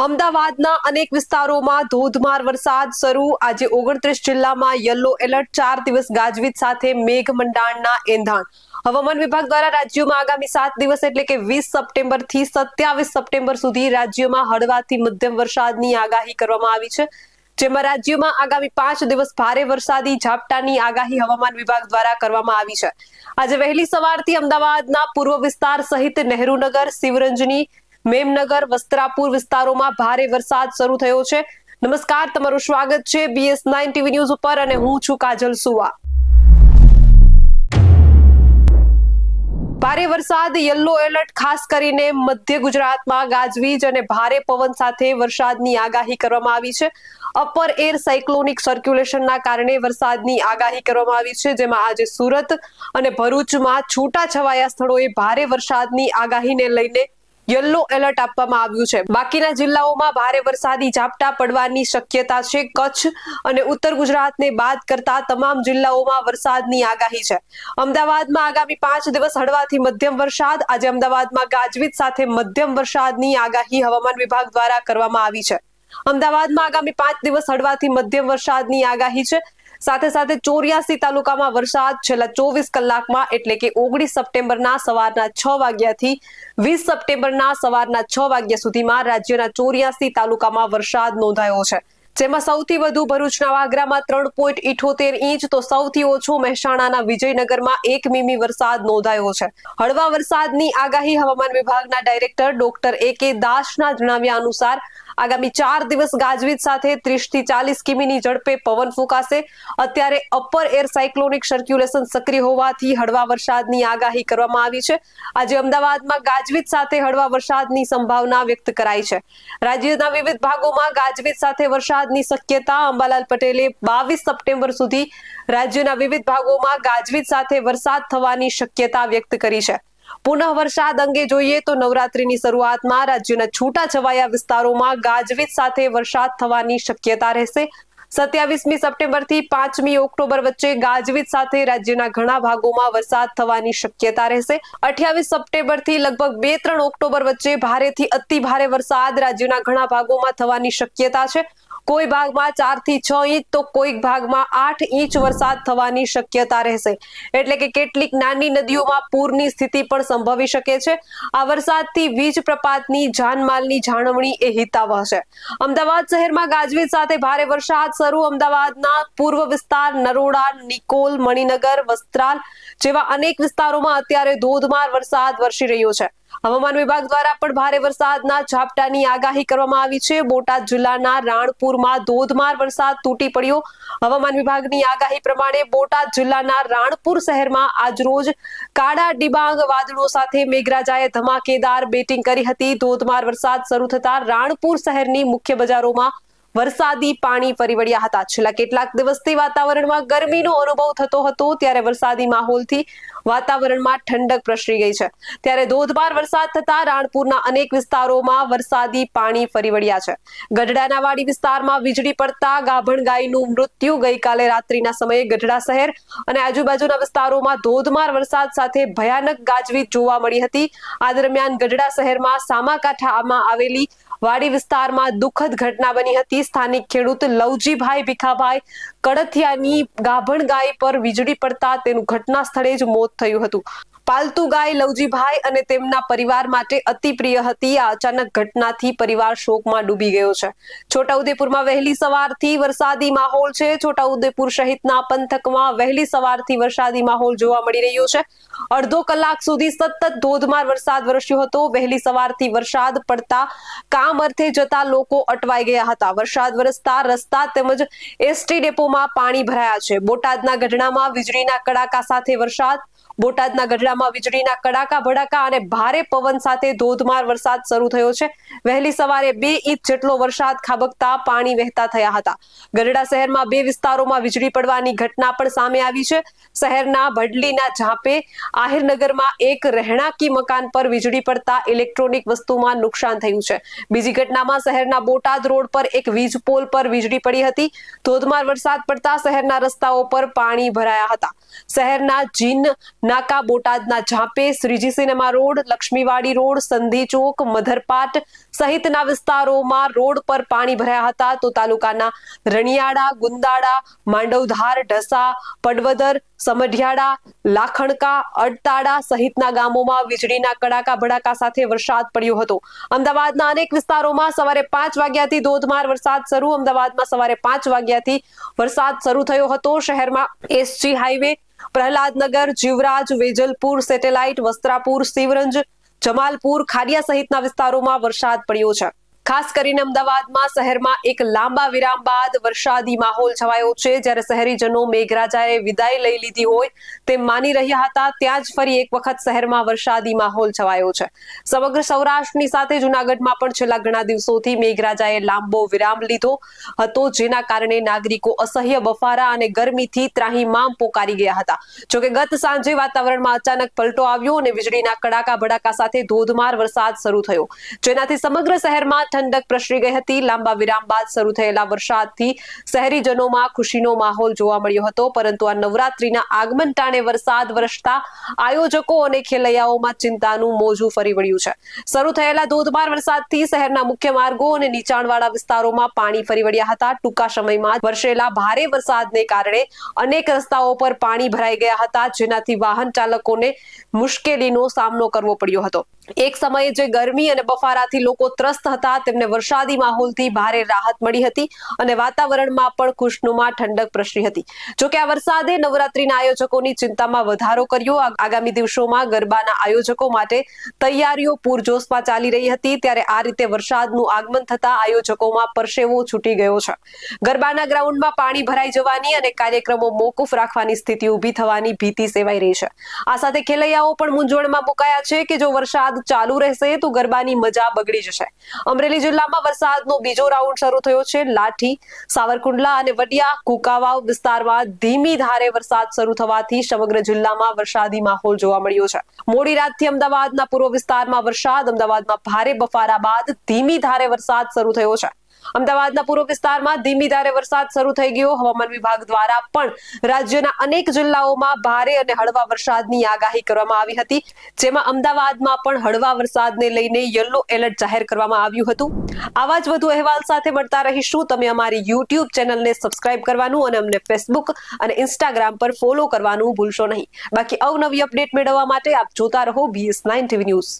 અમદાવાદના અનેક વિસ્તારોમાં ધોધમાર વરસાદ શરૂ. આજે ઓગણત્રીસ જિલ્લામાં યલો એલર્ટ, ચાર દિવસ ગાજવીજ સાથે મેઘમંડાણના એંધાણ. હવામાન વિભાગ દ્વારા રાજ્યોમાં આગામી સાત દિવસ એટલે કે વીસ સપ્ટેમ્બરથી સત્યાવીસ સપ્ટેમ્બર સુધી રાજ્યોમાં હળવાથી મધ્યમ વરસાદની આગાહી કરવામાં આવી છે. જેમાં રાજ્યમાં આગામી પાંચ દિવસ ભારે વરસાદી ઝાપટાની આગાહી હવામાન વિભાગ દ્વારા કરવામાં આવી છે. આજે વહેલી સવારથી અમદાવાદના પૂર્વ વિસ્તાર સહિત નહેરુનગર, શિવરંજની મેમનગર, વસ્ત્રાપુર વિસ્તારોમાં ભારે વરસાદ શરૂ થયો છે. નમસ્કાર, તમારું સ્વાગત છે બીએસ નાઇન ટીવી ન્યૂઝ ઉપર અને હું છું કાજલ સુવા. ભારે વરસાદ, યલો એલર્ટ, ખાસ કરીને મધ્ય ગુજરાતમાં ગાજવીજ અને ભારે પવન સાથે વરસાદની આગાહી કરવામાં આવી છે. અપર એર સાયક્લોનિક સર્ક્યુલેશનના કારણે વરસાદની આગાહી કરવામાં આવી છે, જેમાં આજે સુરત અને ભરૂચમાં છૂટા છવાયા સ્થળોએ ભારે વરસાદની આગાહીને લઈને યલો એલર્ટ આપવામાં આવ્યું છે. બાકીના જિલ્લાઓમાં ભારે વરસાદી ઝાપટા પડવાની શક્યતા છે. કચ્છ અને ઉત્તર ગુજરાતને બાદ કરતા તમામ જિલ્લાઓમાં વરસાદની આગાહી છે. અમદાવાદમાં આગામી પાંચ દિવસ હળવાથી મધ્યમ વરસાદ, આજે અમદાવાદમાં ગાજવીજ સાથે મધ્યમ વરસાદની આગાહી હવામાન વિભાગ દ્વારા કરવામાં આવી છે. અમદાવાદમાં આગામી પાંચ દિવસ હળવાથી મધ્યમ વરસાદની આગાહી છે. સાથે સાથે ચોર્યાસી તાલુકામાં વરસાદ છેલ્લા ચોવીસ કલાકમાં એટલે કે ઓગણીસ સપ્ટેમ્બરના સવારના છ વાગ્યાથી વીસ સપ્ટેમ્બરના સવારના છ વાગ્યા સુધીમાં રાજ્યના ચોર્યાસી તાલુકામાં વરસાદ નોંધાયો છે. જેમાં સૌથી વધુ ભરૂચના વાગરામાં ત્રણ પોઈન્ટ ઇઠોતેર ઇંચ, તો સૌથી ઓછો મહેસાણાના વિજયનગરમાં એક મીમી વરસાદ નોંધાયો છે. હળવા વરસાદની આગાહી હવામાન વિભાગના ડાયરેક્ટર ડોક્ટર એ કે દાસના જણાવ્યા અનુસાર આગામી ચાર દિવસ ગાજવીજ સાથે ત્રીસથી ચાલીસ કિમીની ઝડપે પવન ફૂંકાશે. અત્યારે અપર એર સાયક્લોનિક સર્ક્યુલેશન સક્રિય હોવાથી હળવા વરસાદની આગાહી કરવામાં આવી છે. આજે અમદાવાદમાં ગાજવીજ સાથે હળવા વરસાદની સંભાવના વ્યક્ત કરાઈ છે. રાજ્યના વિવિધ ભાગોમાં ગાજવીજ સાથે વરસાદની શક્યતા અંબાલાલ પટેલે બાવીસ સપ્ટેમ્બર સુધી રાજ્યના વિવિધ ભાગોમાં ગાજવીજ સાથે વરસાદ થવાની શક્યતા વ્યક્ત કરી છે. પુનઃ વરસાદ અંગે જોઈએ તો નવરાત્રીની શરૂઆતમાં રાજ્યના છૂટા છવાયા વિસ્તારોમાં ગાજવીજ સાથે વરસાદ થવાની શક્યતા રહેશે. સત્યાવીસમી સપ્ટેમ્બરથી પાંચમી ઓક્ટોબર વચ્ચે ગાજવીજ સાથે રાજ્યના ઘણા ભાગોમાં વરસાદ થવાની શક્યતા રહેશે. અઠ્યાવીસ સપ્ટેમ્બરથી લગભગ બે ત્રણ ઓક્ટોબર વચ્ચે ભારેથી અતિ ભારે વરસાદ રાજ્યના ઘણા ભાગોમાં થવાની શક્યતા છે. કોઈ ભાગમાં ચારથી છ ઇંચ, તો કોઈક ભાગમાં આઠ ઇંચ વરસાદ થવાની શક્યતા રહેશે. એટલે કે કેટલીક નાની નદીઓમાં પૂરની સ્થિતિ પણ સંભવી શકે છે. આ વરસાદથી વીજ પ્રપાતની જાનમાલની જાળવણી એ હિતાવહ છે. અમદાવાદ શહેરમાં ગાજવીજ સાથે ભારે વરસાદ શરૂ. અમદાવાદના પૂર્વ વિસ્તાર નરોડા, નિકોલ, મણિનગર, વસ્ત્રાલ જેવા અનેક વિસ્તારોમાં અત્યારે ધોધમાર વરસાદ વરસી રહ્યો છે. હવામાન વિભાગ દ્વારા પણ ભારે વરસાદના ઝાપટાની આગાહી કરવામાં આવી છે. બોટાદ જિલ્લાના રાણપુરમાં ધોધમાર વરસાદ તૂટી પડ્યો. હવામાન વિભાગની આગાહી પ્રમાણે બોટાદ જિલ્લાના રાણપુર શહેરમાં આજરોજ કાળા ડિબાંગ વાદળો સાથે મેઘરાજાએ ધમાકેદાર બેટિંગ કરી હતી. ધોધમાર વરસાદ શરૂ થતા રાણપુર શહેરની મુખ્ય બજારોમાં વરસાદી પાણી ફરી વળ્યા હતા. છેલ્લા કેટલાક દિવસથી વાતાવરણમાં ગરમીનો અનુભવ થતો હતો, ત્યારે વરસાદી માહોલથી વાતાવરણમાં ઠંડક પ્રસરી ગઈ છે. ત્યારે ધોધમાર વરસાદ થતા રાણપુરના અનેક વિસ્તારોમાં વરસાદી પાણી ફરી વળ્યા છે. ગઢડાના વાડી વિસ્તારમાં વીજળી પડતા ગાભણ ગાયનું મૃત્યુ ગઈકાલે રાત્રિના સમયે ગઢડા શહેર અને આજુબાજુના વિસ્તારોમાં ધોધમાર વરસાદ સાથે ભયાનક ગાજવીજ જોવા મળી હતી. આ દરમિયાન ગઢડા શહેરમાં સામાકાંઠામાં આવેલી વાડી વિસ્તારમાં દુઃખદ ઘટના બની હતી. સ્થાનિક ખેડૂત લવજીભાઈ ભીખાભાઈ કડથિયાની ગાભણ ગાય પર વીજળી પડતા તેનું ઘટના સ્થળે જ મોત થયું હતું. પાલતુ ગાય લવજીભાઈ અને તેમના પરિવાર માટે અતિ પ્રિય હતી. આ અચાનક ઘટનાથી પરિવાર શોકમાં ડૂબી ગયો છે. છોટાઉદેપુરમાં વહેલી સવારથી વરસાદી માહોલ છે. છોટાઉદેપુર સહિતના પંથકમાં વહેલી સવારથી વરસાદી માહોલ જોવા મળી રહ્યો છે. અડધો કલાક સુધી સતત ધોધમાર વરસાદ વરસ્યો હતો. વહેલી સવારથી વરસાદ પડતા કામ અર્થે જતા લોકો અટવાઈ ગયા હતા. વરસાદ વરસતા રસ્તા તેમજ એસટી ડેપોમાં પાણી ભરાયા છે. બોટાદના ગઢડામાં વીજળીના કડાકા સાથે વરસાદ બોટાદના ગઢડામાં વીજળીના કડાકા ભડાકા અને ભારે પવન સાથે ધોધમાર વરસાદ શરૂ થયો છે. વહેલી સવારે બે ઇંચ જેટલો વરસાદ ખાબકતા પાણી વહેતા થયા હતા. ગઢડા શહેરમાં બે વિસ્તારોમાં વીજળી પડવાની ઘટના પણ સામે આવી છે. શહેરના ભડલીના ઝાંપે આહિરનગરમાં એક રહેણાંકી મકાન પર વીજળી પડતા ઇલેક્ટ્રોનિક વસ્તુમાં નુકસાન થયું છે. બીજી ઘટનામાં શહેરના બોટાદ રોડ પર એક વીજ પોલ પર વીજળી પડી હતી. ધોધમાર વરસાદ પડતા શહેરના રસ્તાઓ પર પાણી ભરાયા હતા. શહેરના જીન નાકા બોટાદના ઝાંપે Shriji cinema road, Laxmiwadi road, Sandhi Chowk, મધરપાટ સહિતના વિસ્તારોમાં રોડ પર પાણી ભરાયા હતા. તો તાલુકાના રણિયાળા, ગુંદાળા, માંડવધાર, ઢસા, પડવદર, સમઢિયાળા, લાખણકા અડતાડા સહિતના ગામોમાં વીજળીના કડાકા ભડાકા સાથે વરસાદ પડ્યો હતો. અમદાવાદના અનેક વિસ્તારોમાં સવારે પાંચ વાગ્યાથી ધોધમાર વરસાદ શરૂ. અમદાવાદમાં સવારે પાંચ વાગ્યાથી વરસાદ શરૂ થયો હતો. શહેરમાં SG highway Prahladnagar Jivraj Vejalpur Satellite Vastrapur શિવરંજ Jamalpur Khadia સહિતના વિસ્તારોમાં વરસાદ પડ્યો છે. ખાસ કરીને અમદાવાદમાં શહેરમાં એક લાંબા વિરામ બાદ વરસાદી માહોલ છવાયો છે. જ્યારે શહેરીજનો મેઘરાજાએ વિદાય લઈ લીધી હોય તેમ માની રહ્યા હતા, ત્યાં જ ફરી એક વખત શહેરમાં વરસાદી માહોલ છવાયો છે. સમગ્ર સૌરાષ્ટ્રની સાથે જુનાગઢમાં પણ છેલ્લા ઘણા દિવસોથી મેઘરાજાએ લાંબો વિરામ લીધો હતો, જેના કારણે નાગરિકો અસહ્ય બફારા અને ગરમીથી ત્રાહીમામ પોકારી ગયા હતા. જોકે ગત સાંજે વાતાવરણમાં અચાનક પલટો આવ્યો અને વીજળીના કડાકા ભડાકા સાથે ધોધમાર વરસાદ શરૂ થયો. જેનાથી સમગ્ર શહેરમાં ઠંડક પ્રસરી ગઈ હતી. લાંબા વિરામ બાદ શરૂ થયેલા વરસાદથી શહેરીજનોમાં ખુશીનો માહોલ જોવા મળ્યો હતો. પરંતુ આ નવરાત્રીના આગમન ટાણે વરસાદ વરસતા આયોજકો અને ખેલૈયાઓમાં ચિંતાનું મોજું ફરી વળ્યું છે. શરૂ થયેલા ધોધમાર વરસાદથી શહેરના મુખ્ય માર્ગો અને નીચાણવાળા વિસ્તારોમાં પાણી ફરી વળ્યા હતા. ટૂંકા સમયમાં વરસેલા ભારે વરસાદને કારણે અનેક રસ્તાઓ પર પાણી ભરાઈ ગયા હતા, જેનાથી વાહન ચાલકોને મુશ્કેલીનો સામનો કરવો પડ્યો હતો. એક સમયે જે ગરમી અને બફારાથી લોકો ત્રસ્ત હતા, તેમને વરસાદી માહોલથી ભારે રાહત મળી હતી અને વાતાવરણમાં પણ ખુશનુમા ઠંડક પ્રસરી હતી. જોકે આ વરસાદે નવરાત્રીના આયોજકોની ચિંતામાં વધારો કર્યો. આગામી દિવસોમાં ગરબાના આયોજકો માટે તૈયારીઓ પૂરજોશમાં ચાલી રહી હતી. ત્યારે આ રીતે વરસાદનું આગમન થતા આયોજકોમાં પરસેવો છૂટી ગયો છે. ગરબાના ગ્રાઉન્ડમાં પાણી ભરાઈ જવાની અને કાર્યક્રમો મોકૂફ રાખવાની સ્થિતિ ઊભી થવાની ભીતિ સેવાઈ રહી છે. આ સાથે ખેલૈયાઓ પણ મૂંઝવણમાં મુકાયા છે કે જો વરસાદ ચાલુ રહેશે, તો ગરબાની મજા બગડી જશે. અમરેલી જિલ્લામાં વરસાદનો બીજો રાઉન્ડ શરૂ થયો છે. લાઠી, સાવરકુંડલા અને વડિયા, કુકાવાવ વિસ્તારમાં ધીમી ધારે વરસાદ શરૂ થવાથી સમગ્ર જિલ્લામાં વરસાદી માહોલ જોવા મળ્યો છે. મોડી રાતથી અમદાવાદના પૂર્વ વિસ્તારમાં વરસાદ, અમદાવાદમાં ભારે બફારા બાદ ધીમી ધારે વરસાદ શરૂ થયો છે. અમદાવાદના પૂર્વ વિસ્તારમાં ધીમી ધારે વરસાદ શરૂ થઈ ગયો. હવામાન વિભાગ દ્વારા પણ રાજ્યના અનેક જિલ્લાઓમાં ભારે અને હળવા વરસાદની આગાહી કરવામાં આવી હતી. જેમાં અમદાવાદમાં પણ હળવા વરસાદને લઈને યલો એલર્ટ જાહેર કરવામાં આવ્યું હતું. આવા જ વધુ અહેવાલ સાથે મળતા રહીશું. તમે અમારી યુટ્યુબ ચેનલને સબસ્ક્રાઇબ કરવાનું અને અમને ફેસબુક અને ઇન્સ્ટાગ્રામ પર ફોલો કરવાનું ભૂલશો નહીં. બાકી અવનવી અપડેટ મેળવવા માટે આપ જોતા રહો બીએસ નાઇન ટીવી ન્યૂઝ